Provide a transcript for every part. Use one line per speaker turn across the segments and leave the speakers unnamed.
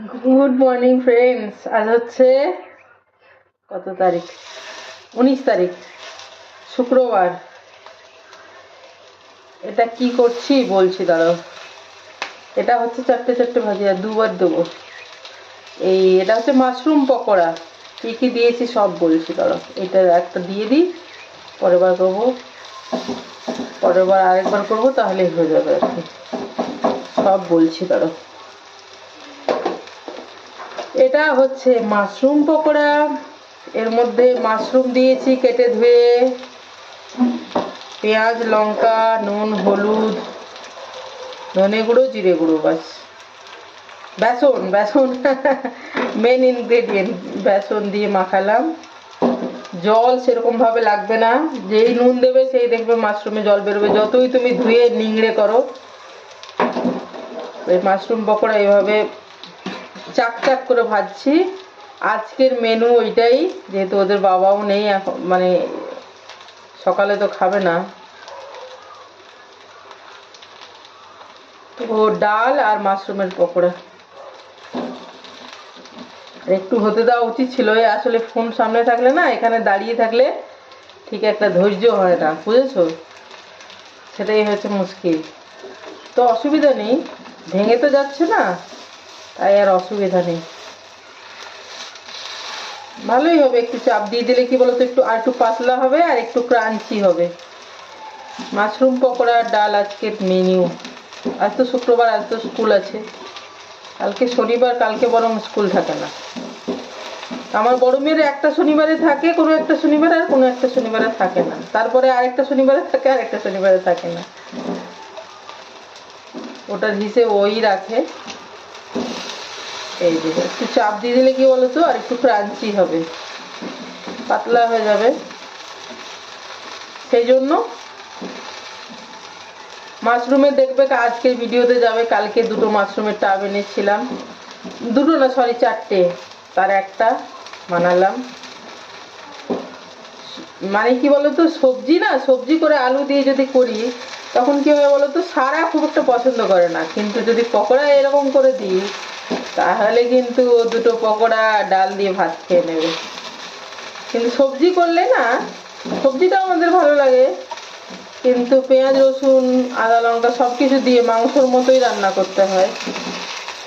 Good morning friends আজ হচ্ছে কত তারিখ? উনিশ তারিখ, শুক্রবার। এটা কি করছি বলছি, দাঁড়াও। এটা হচ্ছে চারটে চারটে ভাজি আর দুবার দেবো। এই, এটা হচ্ছে মাশরুম পকোড়া। কী কী দিয়েছি সব বলছি, দাঁড়াও। এটা একটা দিয়ে দিই পরের বার করব। পরের বার আরেকবার করব তাহলেই হয়ে যাবে আর কি। সব বলছি, দাঁড়াও। এটা হচ্ছে মাশরুম পকোড়া। এর মধ্যে মাশরুম দিয়েছি কেটে ধুয়ে। পেঁয়াজ, লঙ্কা, নুন, হলুদ, ধনে গুঁড়ো, জিরে গুঁড়ো বাস বেসন বেসন। মেন ইনগ্রেডিয়েন্ট বেসন দিয়ে মাখালাম। জল সেরকম ভাবে লাগবে না। যেই নুন দেবে সেই দেখবে মাশরুমে জল বেরোবে। যতই তুমি ধুয়ে নিংড়ে করো এই মাশরুম পকোড়া এইভাবে চাক চাক করে ভাজছি। আজকের মেনু ওইটাই, যেহেতু ওদের বাবাও নেই এখন মানে সকালে তো খাবে না। ও ডাল আর মাশরুমের পকোড়া। একটু হতে দেওয়া উচিত ছিল আসলে ফোন সামনে থাকলে না, এখানে দাঁড়িয়ে থাকলে ঠিক একটা ধৈর্য হয় না, বুঝেছ? সেটাই হয়েছে মুশকিল। তো অসুবিধা নেই, ভেঙে তো যাচ্ছে না। তাই আর অসুবিধা নেই। ভালোই হবে, একটু চাপ দিয়ে দিলে কি বলতো, একটু আর একটু পাতলা হবে আর একটু ক্রাঞ্চি হবে। মাশরুম পকোড়া, ডাল আজকের মেনিউ আজ তো শুক্রবার, আজ তো স্কুল আছে। কালকে শনিবার, কালকে বরং স্কুল থাকে না। আমার বড় মেয়ের একটা শনিবারে থাকে, কোনো একটা শনিবার আর কোনো একটা শনিবারে থাকে না। তারপরে আরেকটা শনিবারে থাকে আর একটা শনিবারে থাকে না। ওটার হিসেব ওই রাখে। এই যে, একটু চাপ দিয়ে দিলে কি বলতো আর একটু ক্রাঞ্চি হবে। পাতলা হয়ে যাবে। সেই জন্য মাশরুমের দেখবে আজকের ভিডিওতে যাবে, কালকে দুটো মাশরুমের টাব এনেছিলাম। দুটো না সরি চারটে। তার একটা বানালাম। মানে কি বলতো, সবজি না, সবজি করে আলু দিয়ে যদি করি, তখন কি হয় বলতো, সারা খুব একটা পছন্দ করে না। কিন্তু যদি পকোড়া এরকম করে দিই তাহলে কিন্তু দুটো পকোড়া ডাল দিয়ে ভাত খেয়ে নেবে। কিন্তু সবজি করলে না সবজিটা আমাদের ভালো লাগে। কিন্তু পেঁয়াজ, রসুন, আদা, লঙ্কা সব কিছু দিয়ে মাংসর মতোই রান্না করতে হয়।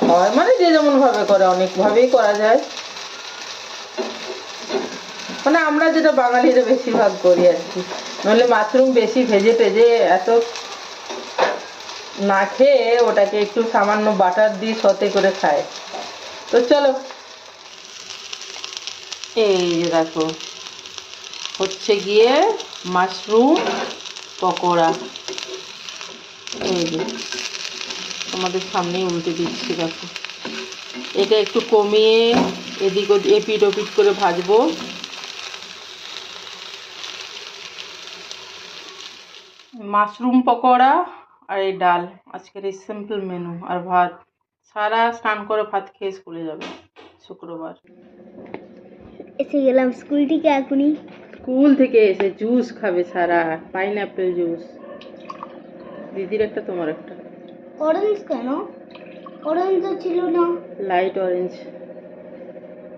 হয় মানে যে যেমন ভাবে করে অনেকভাবেই করা যায়। মানে আমরা যেটা বাঙালিরা বেশিরভাগ করি আর কি। নাহলে মাশরুম বেশি ভেজে টেজে এত না খেয়ে ওটাকে একটু সামান্য বাটার দিয়ে সতে করে খায়। তো চলো। এই যে দেখো, হচ্ছে গিয়ে মাশরুম পকোড়া। এই যে, তোমাদের সামনেই উল্টে দিচ্ছি, দেখো। এটা একটু কমিয়ে এদিক ওদিক এপিট ওপিট করে ভাজবো। মাশরুম পকোড়া আর এই ডাল আজকের এই সিম্পল মেনু আর ভাত সারা স্নান করে ভাত খেয়ে স্কুলে যাবে শুক্রবার।
এসে গেলাম স্কুল থেকে এখনই।
স্কুল থেকে এসে জুস খাবে সারা পাইনঅ্যাপেল জুস দিদির একটা তোমার একটা।
অরেঞ্জ কেন? অরেঞ্জ ছিল না।
লাইট অরেঞ্জ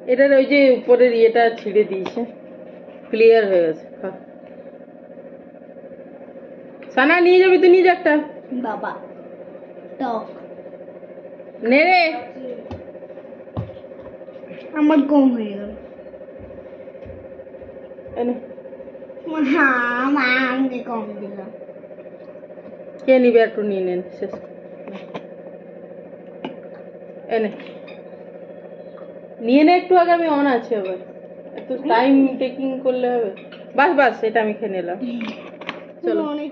এটার ওই যে উপরের ইয়েটা ছিঁড়ে দিয়েছে। ক্লিয়ার হয়ে গেছে। সানা নিয়ে যাবি তুই নিয়ে যা একটা।
বাবা টক।
নে
আমার কম হয়ে গেল।
এনে
হ্যাঁ মা আমাকে কম দিল।
কে নিবে একটু নিয়ে নেন শেষ। এনে নিয়ে নে একটু আগে আমি অন আছে আবার। একটু টাইম টেকিং করলে হবে। বাস বাস এটা আমি খেয়ে নিলাম। চলো।
অনেক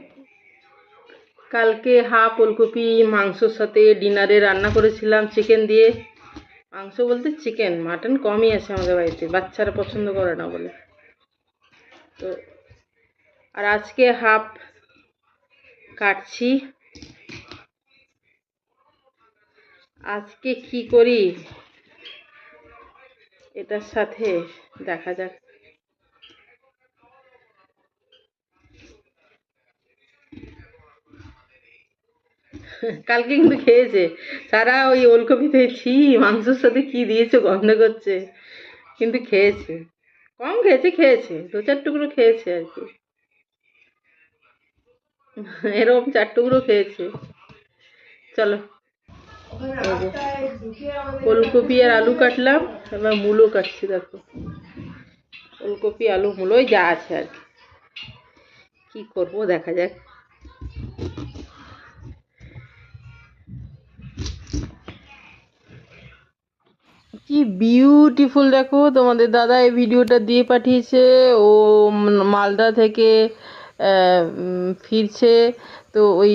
কালকে হাফ ওলকপি, মাংসর সাথে ডিনারে রান্না করেছিলাম চিকেন দিয়ে। মাংস বলতে চিকেন মাটন কমই আছে আমাদের বাড়িতে, বাচ্চারা পছন্দ করে না বলে। তো, আর আজকে হাফ কাটছি। আজকে কি করি? এটার সাথে দেখা যাক। কালকে কিন্তু খেয়েছে। সারা ওই ওলকপিতে ছি, মাংসের সাথে কি দিয়েছে, গন্ধ করছে। কিন্তু খেয়েছে। কম খেয়েছে খেয়েছে। দু চার টুকরো খেয়েছে আর কি। এরকম চার টুকরো খেয়েছে। চলো। ওলকপি আর আলু কাটলাম। এবার মূলো কাটছি, দেখো। ওলকপি, আলু, মূলোই যা আছে আর কি। কি করব, দেখা যাক। কি বিউটিফুল দেখো, তোমাদের দাদা এই ভিডিওটা দিয়ে পাঠিয়েছে, ও মালদা থেকে ফিরছে, তো ওই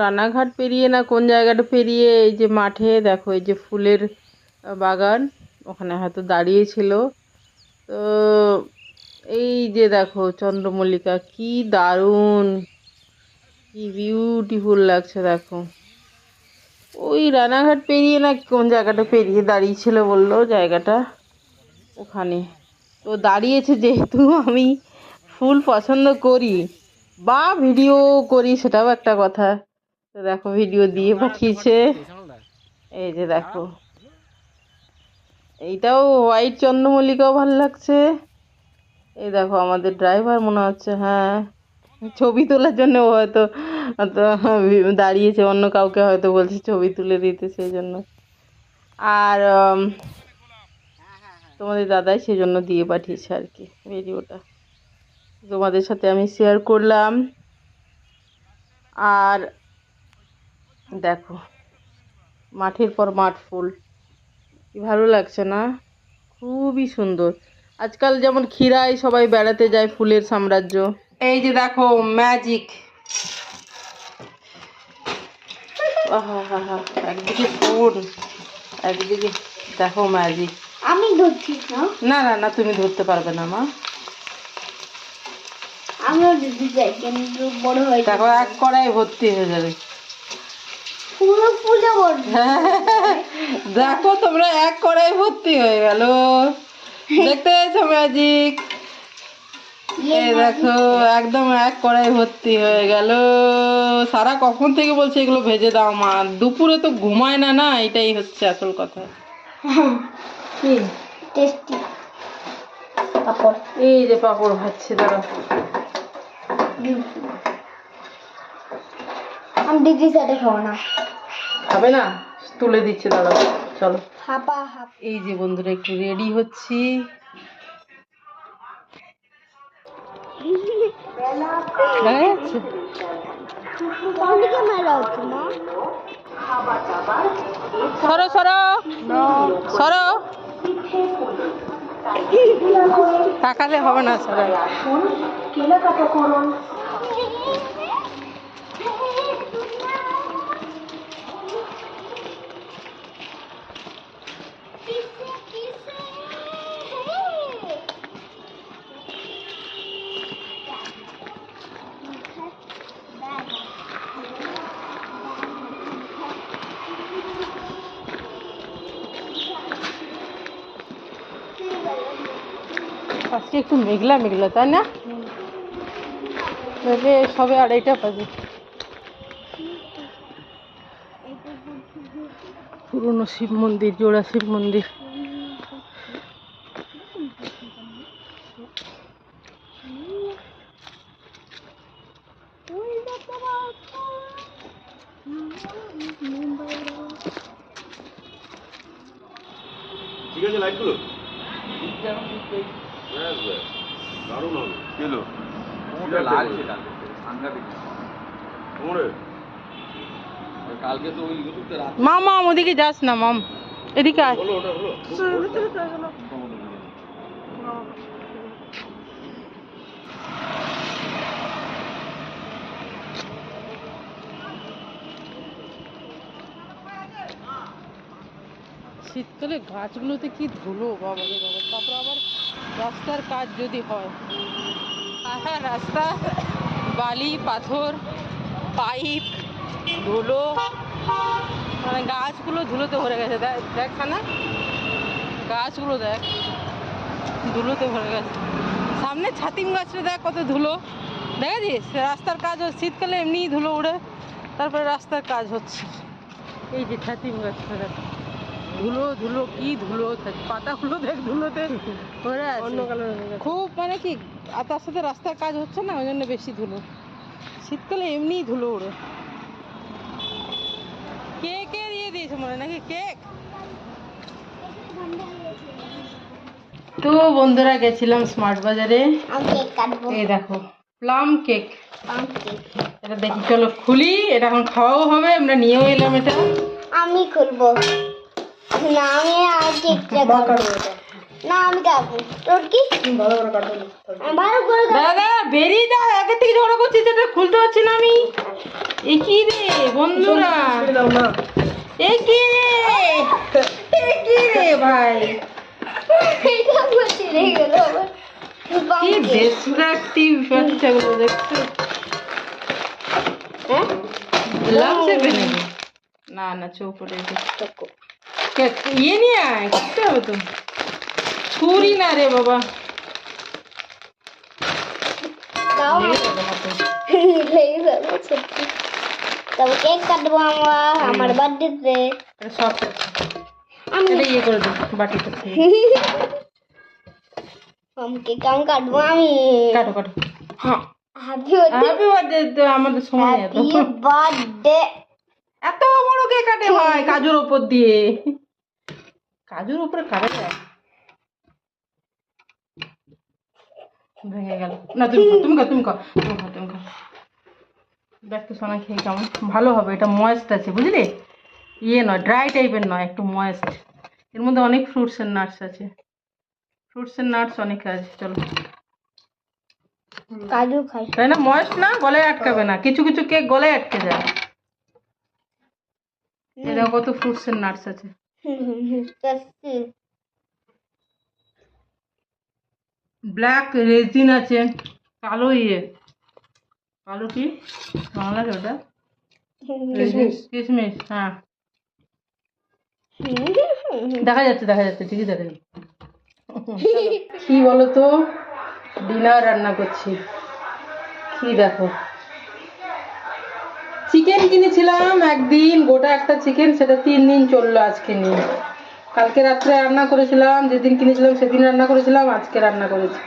রানাঘাট পেরিয়ে না কোন জায়গাটা পেরিয়ে, এই যে মাঠে, দেখো এই যে ফুলের বাগান, ওখানে হয়তো দাঁড়িয়েছিল তো এই যে দেখো চন্দ্রমল্লিকা, কি দারুণ, কি বিউটিফুল লাগছে দেখো। ওই রানাঘাট পেরিয়ে না কোন জায়গাটা পেরিয়ে দাঁড়িয়েছিল বলল জায়গাটা? ওখানে। তো দাঁড়িয়েছে যেহেতু আমি ফুল পছন্দ করি। বা ভিডিও করি, সেটাও একটা কথা। তো দেখো ভিডিও দিয়ে পাঠিয়েছে। এই যে দেখো। এইটাও হোয়াইট চন্দ্রমল্লিকাও ভালো লাগছে। এই দেখো আমাদের ড্রাইভার মনে হচ্ছে হ্যাঁ। ছবি তোলার জন্য ও হয়তো দাঁড়িয়েছে, অন্য কাউকে হয়তো বলছে ছবি তুলে দিতে সেই জন্য আর তোমাদের দাদাই সেই জন্য দিয়ে পাঠিয়েছে আর কি ভিডিওটা। তোমাদের সাথে আমি শেয়ার করলাম। আর দেখো, মাঠের পর মাঠ ফুল। কি ভালো লাগছে না? খুবই সুন্দর। আজকাল যেমন ক্ষীরায় সবাই বেড়াতে যায় ফুলের সাম্রাজ্য। এই যে দেখো ম্যাজিক একদিকে ফোন একদিকে দেখো ম্যাজিক
আমি ধরছি না
না না তুমি ধরতে পারবে না মা।
আমিও দিতে চাই কিন্তু বড় হয়ে
দেখো এক কড়াই ভর্তি হয়ে যাবে।
পুরো পুজো
দেখো তোমরা এক কড়াই ভর্তি হয়ে গেল। দেখতে পেয়েছ ম্যাজিক এই দেখো একদম এক কড়াই ভর্তি হয়ে গেল। সারা কখন থেকে বলছে এগুলো ভেজে দাও মা? দুপুরে তো ঘুমায় না না? এটাই হচ্ছে আসল কথা। কি?
টেস্টি। পাপড়।
এই যে পাঁপড় ভাজছি দাঁড়া।
আমি ডিগ্রি সাইডে খাব না।
খাবে না? তুলে দিচ্ছি দাঁড়া। চলো।
হাপা হাপ।
এই যে বন্ধুরা একটু রেডি হচ্ছি। দেখা যাচ্ছে সরো। সরো। সরো তাকালে হবে না সরো। আজকে একটু মেঘলা মেঘলা, তাই না? তবে সবে আড়াইটা বাজে। পুরনো শিব মন্দির, জোড়া শিব মন্দির।
ঠিক আছে দারুণ হবে কেলো
মাম মাম ওদিকে যাস না মাম। এদিকে আয়। শীতকালে গাছগুলোতে কি ধুলো? বাবা রে বাবা, তারপর আবার রাস্তার কাজ যদি হয়? হ্যাঁ রাস্তা, বালি, পাথর, পাইপ, ধুলো মানে গাছগুলো ধুলোতে ভরে গেছে। দেখ না গাছগুলো দেখ, ধুলোতে ভরে গেছে। সামনে ছাতিম গাছটা দেখ কত ধুলো। দেখেছিস রাস্তার কাজ ও শীতকালে এমনিই ধুলো উড়ে, তারপরে রাস্তার কাজ হচ্ছে। এই যে ছাতিম গাছটা দেখ। ধুলো ধুলো কি ধুলো? পাতাগুলো দেখ ধুলোতে ভরে আছে। খুব মানে কি আর তার সাথে রাস্তার কাজ হচ্ছে না ওই জন্য বেশি ধুলো। শীতকালে এমনিই ধুলো ওড়ে। কেকে দিয়ে দিয়েছে মনে হয় নাকি? কেক? তো বন্ধুরা গেছিলাম স্মার্ট বাজারে। এই দেখো প্লাম কেক।
কেক।
এটা দেখি চলো খুলি এটা এখন খাওয়াও হবে আমরা নিয়েও এলাম এটা।
আমি খুলবো। না আমি না আমি কাটবো তোর কি? ভালো করে কাটবো ভালো করে
দাদা বেরিয়ে দাও আগে থেকে ঝগড়া করছিস এটা খুলতে পারছি না আমি। এ কি রে বন্ধুরা? এ কি রে? এ কি রে ভাই?
এটা বসে রয়ে গেল।
কি ডিস্ট্রাকটিভ বাচ্চাগুলো দেখছ?
হ্যাঁ?
লাগছে বেনে না না চৌপড়ে কে- ইয়ে নিয়ে আয় করতে হবে তো। ছুরি না রে বাবা।
দাও
লেগে যাবে না তো।
লেগে যাবে সত্যি। তবে কেক কাটবো আমরা আমার বার্থডেতে।
এটা সব করছে
আমি
এটা ইয়ে করে দিই বাটিতে।
আমি কেক আমি কাটবো আমি।
কাটো কাটো।
হ্যাঁ। হ্যাপি বার্থডে
হ্যাপি বার্থডে তো আমাদের সময় এত।
হ্যাপি বার্থডে
এত বড় কে কাটে ভাই কাজুর উপর দিয়ে। কাজুর উপরে কাটা যায় ভেঙে গেল। না তুমি তুমি খাও তুমি খাও তুমি খাও তুমি খাও দেখ তো সোনা খেয়ে কেমন। ভালো হবে এটা ময়েস্ট আছে বুঝলি? ইয়ে নয় ড্রাই টাইপের নয় একটু ময়েস্ট। এর মধ্যে অনেক ফ্রুটস এর নাটস আছে। ফ্রুটস এর নাটস অনেক আছে চলো।
কাজু খাই।
তাই না? ময়েস্ট না? গলায় আটকাবে না। কিছু কিছু কেক গলায় আটকে যায়। এটা কত ফ্রুটস এর নাটস আছে। ব্ল্যাক রেজিন আছে। কালো ইয়ে। কালো কি? বাংলা ওটা। কিশমিশ হ্যাঁ। দেখা যাচ্ছে দেখা যাচ্ছে ঠিকই দেখা যাচ্ছে। কি বলো তো ডিনার রান্না করছি। কি দেখো? চিকেন কিনেছিলাম, একদিন, গোটা একটা চিকেন সেটা তিন দিন চলল আজকে নিয়ে। কালকে রাত্রে রান্না করেছিলাম, যেদিন কিনেছিলাম সেদিন রান্না করেছিলাম, আজকে রান্না করেছি।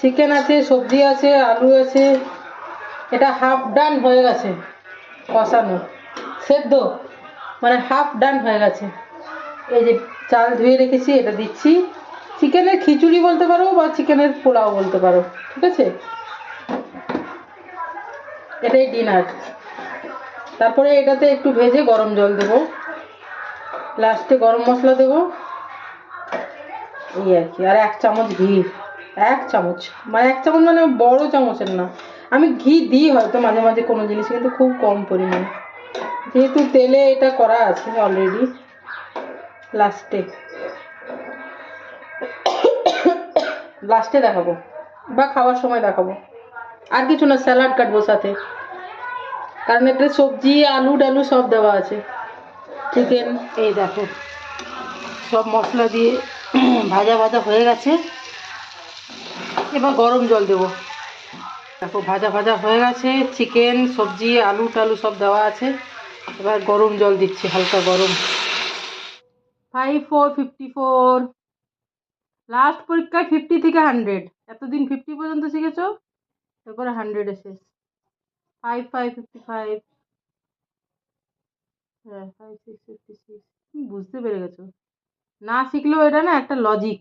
চিকেন আছে, সবজি আছে, আলু আছে, এটা হাফ ডান হয়ে গেছে, কষানো। সেদ্ধ মানে হাফ ডান হয়ে গেছে। এই যে চাল ধুয়ে রেখেছি, এটা দিচ্ছি। চিকেনের খিচুড়ি বলতে পারো বা চিকেনের পোলাও বলতে পারো, ঠিক আছে? এটাই ডিনার তারপরে এটাতে একটু ভেজে গরম জল দেবো। লাস্টে গরম মশলা দেবো। এই আর কি, আর এক চামচ ঘি, এক চামচ। মানে এক চামচ মানে বড় চামচের না। আমি ঘি দিই হয়তো মাঝে মাঝে কোনো জিনিস, কিন্তু খুব কম পরিমাণে। যেহেতু তেলে এটা করা আছে অলরেডি লাস্টে লাস্টে দেখাবো, বা খাওয়ার সময় দেখাবো। আর কিছু না স্যালাড কাটবো সাথে। কারণ এতে সবজি, আলু ডালু সব দেওয়া আছে। চিকেন এই দেখো, সব মশলা দিয়ে ভাজা ভাজা হয়ে গেছে। এবার গরম জল দেবো। দেখো, ভাজা ভাজা হয়ে গেছে। চিকেন সবজি, আলু টালু সব দেওয়া আছে। এবার গরম জল দিচ্ছি, হালকা গরম। Five four fifty four last পরীক্ষায় ফিফটি থেকে হান্ড্রেড এতদিন ফিফটি পর্যন্ত শিখেছো? এরপরে হান্ড্রেডে শেষ। ফাইভ ফাইভ ফিফটি ফাইভ হ্যাঁ ফাইভ সিক্স ফিফটি সিক্স বুঝতে পেরে গেছো। না শিখলেও এটা না একটা লজিক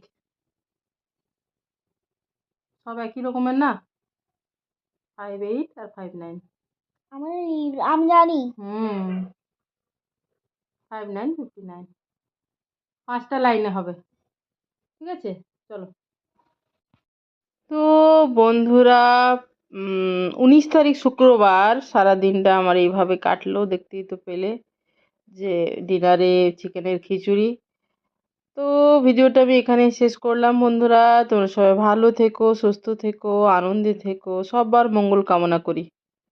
সব একই রকমের না? ফাইভ এইট আর ফাইভ নাইন
আমি আমি জানি।
হুম। ফাইভ নাইন ফিফটি নাইন পাঁচটা লাইনে হবে। ঠিক আছে? চলো। তো বন্ধুরা উনিশ তারিখ শুক্রবার সারা দিনটা আমার এইভাবে কাটলো, দেখতেই তো পেলে যে ডিনারে চিকেনের খিচুড়ি। তো ভিডিওটা আমি এখানে শেষ করলাম বন্ধুরা, তোমরা সবাই ভালো থেকো, সুস্থ থেকো, আনন্দে থেকো, সবার মঙ্গল কামনা করি।